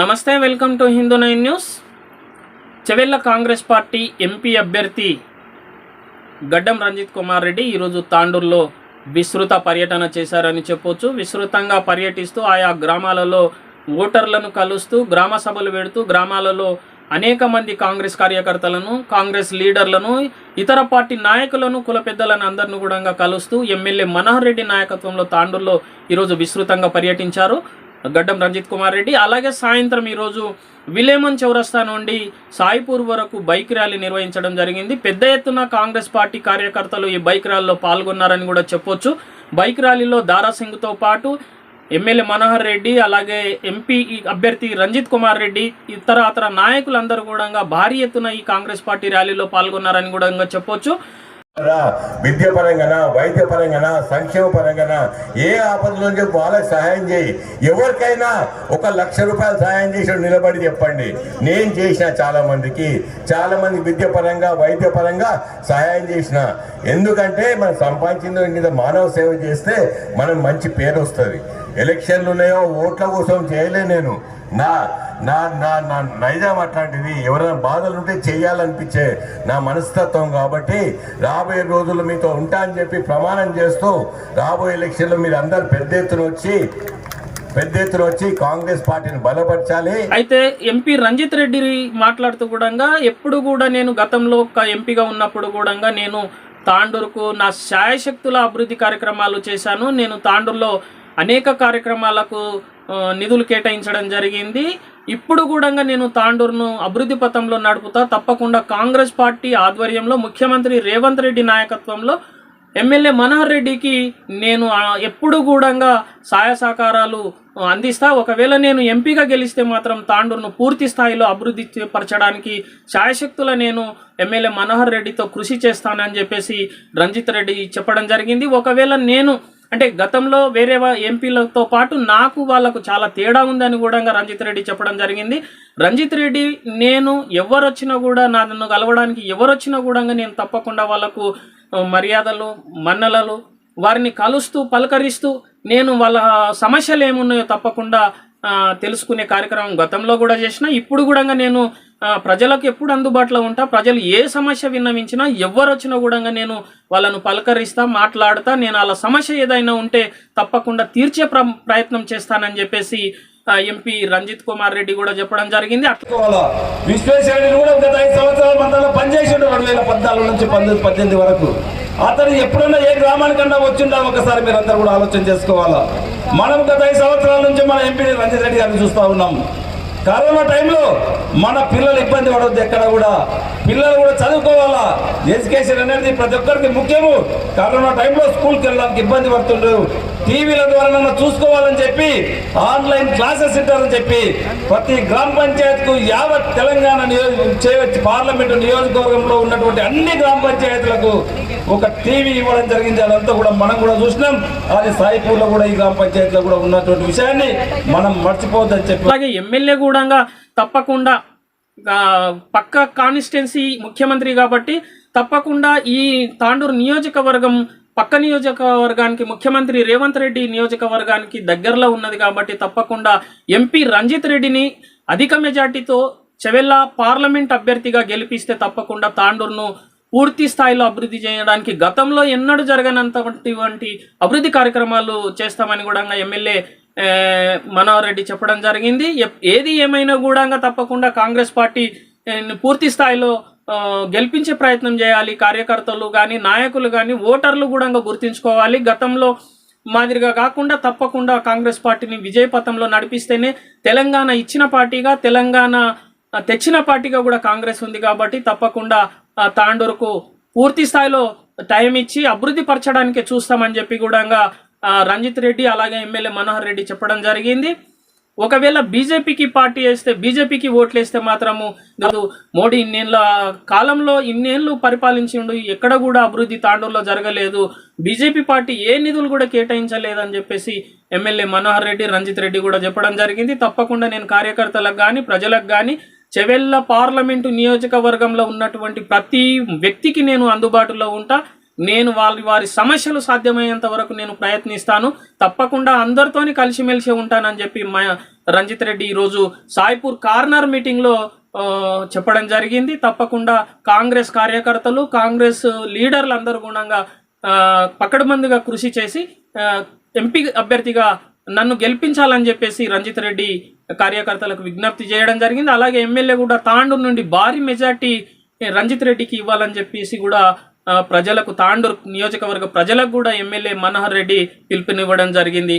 నమస్తే welcome to Hindu nine news. Chevella Congress party MP అభ్యర్థి గడ్డం రంజిత్ కుమార్ రెడ్డి ఈరోజు తాండూరులో విస్తృత పర్యటన చేశారని చెప్పొచ్చు. విస్తృతంగా పర్యటిస్తూ ఆయా గ్రామాలలో ఓటర్లను కలుస్తూ గ్రామ సభలు పెడుతూ గ్రామాలలో అనేక మంది కాంగ్రెస్ కార్యకర్తలను కాంగ్రెస్ లీడర్లను ఇతర పార్టీ నాయకులను కుల పెద్దలను అందరిని కూడా కలుస్తూ ఎమ్మెల్యే మనోహర్ రెడ్డి నాయకత్వంలో తాండూరులో ఈరోజు విస్తృతంగా పర్యటించారు. గడ్డం రంజిత్ కుమార్ రెడ్డి. అలాగే సాయంత్రం ఈరోజు విలేమన్ చౌరస్తా నుండి సాయిపూర్ వరకు బైక్ ర్యాలీ నిర్వహించడం జరిగింది. పెద్ద ఎత్తున కాంగ్రెస్ పార్టీ కార్యకర్తలు ఈ బైక్ ర్యాలీలో పాల్గొన్నారని కూడా చెప్పొచ్చు. బైక్ ర్యాలీలో దారాసింగ్తో పాటు ఎమ్మెల్యే మనోహర్ రెడ్డి అలాగే ఎంపీ అభ్యర్థి రంజిత్ కుమార్ రెడ్డి ఇతర అతర నాయకులందరూ కూడా భారీ ఎత్తున ఈ కాంగ్రెస్ పార్టీ ర్యాలీలో పాల్గొన్నారని కూడా చెప్పొచ్చు. విద్య పరంగానా వైద్య పరంగానా సంక్షేమ పరంగానా ఏ ఆపదలో వాళ్ళకి సహాయం చేయి. ఎవరికైనా ఒక లక్ష రూపాయలు సహాయం చేసి నిలబడి చెప్పండి. నేను చేసిన చాలా మందికి చాలా మంది విద్య పరంగా వైద్య పరంగా సహాయం చేసిన. ఎందుకంటే మనం సంపాదించిన మీద మానవ సేవ చేస్తే మనం మంచి పేరు వస్తుంది. ఎలక్షన్లు ఉన్నాయో ఓట్ల కోసం చేయలే నేను. నా నా నా నా నైజాం అట్లాంటిది. ఎవరైనా బాధలు ఉంటే చేయాలనిపించే నా మనస్తత్వం కాబట్టి రాబోయే రోజుల్లో మీతో ఉంటా అని చెప్పి ప్రమాణం చేస్తూ రాబోయే ఎలక్షన్లో మీరు అందరు పెద్ద ఎత్తున వచ్చి పెద్ద ఎత్తున వచ్చి కాంగ్రెస్ పార్టీని బలపరచాలి. అయితే ఎంపీ రంజిత్ రెడ్డి మాట్లాడుతూ కూడా ఎప్పుడు కూడా నేను గతంలో ఒక ఎంపీగా ఉన్నప్పుడు కూడా నేను తాండూరుకు నా శాయశక్తుల అభివృద్ధి కార్యక్రమాలు చేశాను. నేను తాండూరులో అనేక కార్యక్రమాలకు నిధులు కేటాయించడం జరిగింది. ఇప్పుడు కూడా నేను తాండూరును అభివృద్ధి పథంలో నడుపుతా. తప్పకుండా కాంగ్రెస్ పార్టీ ఆధ్వర్యంలో ముఖ్యమంత్రి రేవంత్ రెడ్డి నాయకత్వంలో ఎమ్మెల్యే మనోహర్ రెడ్డికి నేను ఎప్పుడు కూడా సహాయ సహకారాలు అందిస్తా. ఒకవేళ నేను ఎంపీగా గెలిస్తే మాత్రం తాండూరును పూర్తి స్థాయిలో అభివృద్ధి పరచడానికి శాయశక్తుల నేను ఎమ్మెల్యే మనోహర్ రెడ్డితో కృషి చేస్తానని చెప్పేసి రంజిత్ రెడ్డి చెప్పడం జరిగింది. ఒకవేళ నేను అంటే గతంలో వేరే ఎంపీలతో పాటు నాకు వాళ్ళకు చాలా తేడా ఉందని కూడా రంజిత్ రెడ్డి చెప్పడం జరిగింది. రంజిత్ రెడ్డి నేను ఎవరు వచ్చినా కూడా నన్ను కలవడానికి ఎవరు వచ్చినా కూడా నేను తప్పకుండా వాళ్ళకు మర్యాదలు మన్నలలు వారిని కలుస్తూ పలకరిస్తూ నేను వాళ్ళ సమస్యలు ఏమున్నాయో తప్పకుండా తెలుసుకునే కార్యక్రమం గతంలో కూడా చేసిన ఇప్పుడు కూడా నేను ప్రజలకు ఎప్పుడు అందుబాటులో ఉంటా? ప్రజలు ఏ సమస్య విన్నవించినా ఎవరు వచ్చినా కూడా నేను వాళ్ళను పలకరిస్తా మాట్లాడుతా నేను వాళ్ళ సమస్య ఏదైనా ఉంటే తప్పకుండా తీర్చే ప్రయత్నం చేస్తానని చెప్పేసి ఎంపీ రంజిత్ కుమార్ రెడ్డి కూడా చెప్పడం జరిగింది. విశ్వేశ్వరుడు కూడా గత ఐదు సంవత్సరాల మండలంలో పనిచేసిండు రెండు వేల పద్నాలుగు నుంచి పంతొమ్మిది పద్దెనిమిది వరకు. అతను ఎప్పుడన్నా ఏ గ్రామానికన్నా వచ్చిండా? ఒకసారి మీరు అందరూ కూడా ఆలోచన చేసుకోవాలా? మనం గత ఐదు సంవత్సరాల నుంచి మన ఎంపీ రంజిత్ రెడ్డి గారిని చూస్తా ఉన్నాం. కరోనా టైంలో మన పిల్లలు ఇబ్బంది పడవద్దు ఎక్కడ కూడా. పిల్లలు కూడా చదువుకోవాలా. ఎడ్యుకేషన్ అనేది ప్రతి ఒక్కరికి ముఖ్యము. కరోనా టైంలో స్కూల్కి వెళ్ళడానికి ఇబ్బంది పడుతుండ్రు. టీవీల ద్వారా చూసుకోవాలని చెప్పి ఆన్లైన్ క్లాసెస్ ఇస్తారని చెప్పి ప్రతి గ్రామ పంచాయత్కు యావత్ తెలంగాణ నియోజక చేయవచ్చు పార్లమెంటు నియోజకవర్గంలో ఉన్నటువంటి అన్ని గ్రామ పంచాయతీలకు ఒక టీవీ ఇవ్వడం జరిగింది. అదంతా కూడా మనం కూడా చూసినాం. అది సాయిపూర్లో కూడా ఈ గ్రామ పంచాయతీలో కూడా ఉన్నటువంటి విషయాన్ని మనం మర్చిపోవద్దని చెప్పి అలాగే ఎమ్మెల్యే కూడా తప్పకుండా పక్క కాన్స్టిట్యున్సీ ముఖ్యమంత్రి కాబట్టి తప్పకుండా ఈ తాండూరు నియోజకవర్గం పక్క నియోజకవర్గానికి ముఖ్యమంత్రి రేవంత్ రెడ్డి నియోజకవర్గానికి దగ్గరలో ఉన్నది కాబట్టి తప్పకుండా ఎంపీ రంజిత్ రెడ్డిని అధిక మెజార్టీతో చెవెల్లా పార్లమెంట్ అభ్యర్థిగా గెలిపిస్తే తప్పకుండా తాండూరును పూర్తి స్థాయిలో అభివృద్ధి చేయడానికి గతంలో ఎన్నడూ జరగనంతటువంటి అభివృద్ధి కార్యక్రమాలు చేస్తామని కూడా ఎమ్మెల్యే మనోహర్ రెడ్డి చెప్పడం జరిగింది. ఏది ఏమైనా కూడా తప్పకుండా కాంగ్రెస్ పార్టీ పూర్తి స్థాయిలో గెలిపించే ప్రయత్నం చేయాలి కార్యకర్తలు కానీ నాయకులు కానీ ఓటర్లు కూడా గుర్తించుకోవాలి. గతంలో మాదిరిగా కాకుండా తప్పకుండా కాంగ్రెస్ పార్టీని విజయపథంలో నడిపిస్తేనే తెలంగాణ ఇచ్చిన పార్టీగా తెలంగాణ తెచ్చిన పార్టీగా కూడా కాంగ్రెస్ ఉంది కాబట్టి తప్పకుండా తాండూరుకు పూర్తి స్థాయిలో టైం ఇచ్చి అభివృద్ధి పరచడానికి చూస్తామని చెప్పి కూడా రంజిత్ రెడ్డి అలాగే ఎమ్మెల్యే మనోహర్ రెడ్డి చెప్పడం జరిగింది. ఒకవేళ బీజేపీకి పార్టీ వేస్తే బీజేపీకి ఓట్లు వేస్తే మాత్రము కాదు మోడీ ఇన్నేళ్ళ కాలంలో ఇన్నేళ్ళు పరిపాలించిండు ఎక్కడ కూడా అభివృద్ధి తాండూరులో జరగలేదు. బీజేపీ పార్టీ ఏ నిధులు కూడా కేటాయించలేదని చెప్పేసి ఎమ్మెల్యే మనోహర్ రెడ్డి రంజిత్ రెడ్డి కూడా చెప్పడం జరిగింది. తప్పకుండా నేను కార్యకర్తలకు కానీ ప్రజలకు కానీ చెవెళ్ళ పార్లమెంటు నియోజకవర్గంలో ఉన్నటువంటి ప్రతి వ్యక్తికి నేను అందుబాటులో ఉంటా. నేను వాళ్ళ వారి సమస్యలు సాధ్యమయ్యేంత వరకు నేను ప్రయత్నిస్తాను. తప్పకుండా అందరితోని కలిసిమెలిసి ఉంటానని చెప్పి మా రంజిత్ రెడ్డి ఈరోజు సాయిపూర్ కార్నర్ మీటింగ్లో చెప్పడం జరిగింది. తప్పకుండా కాంగ్రెస్ కార్యకర్తలు కాంగ్రెస్ లీడర్లు అందరూ గుణంగా ఆ, కృషి చేసి ఎంపీ అభ్యర్థిగా నన్ను గెలిపించాలని చెప్పేసి రంజిత్ రెడ్డి కార్యకర్తలకు విజ్ఞప్తి చేయడం జరిగింది. అలాగే ఎమ్మెల్యే కూడా తాండూరు నుండి భారీ మెజార్టీ రంజిత్ రెడ్డికి ఇవ్వాలని చెప్పేసి కూడా ప్రజలకు తాండూరు నియోజకవర్గ ప్రజలకు కూడా ఎమ్మెల్యే మనోహర్ రెడ్డి పిలుపునివ్వడం జరిగింది.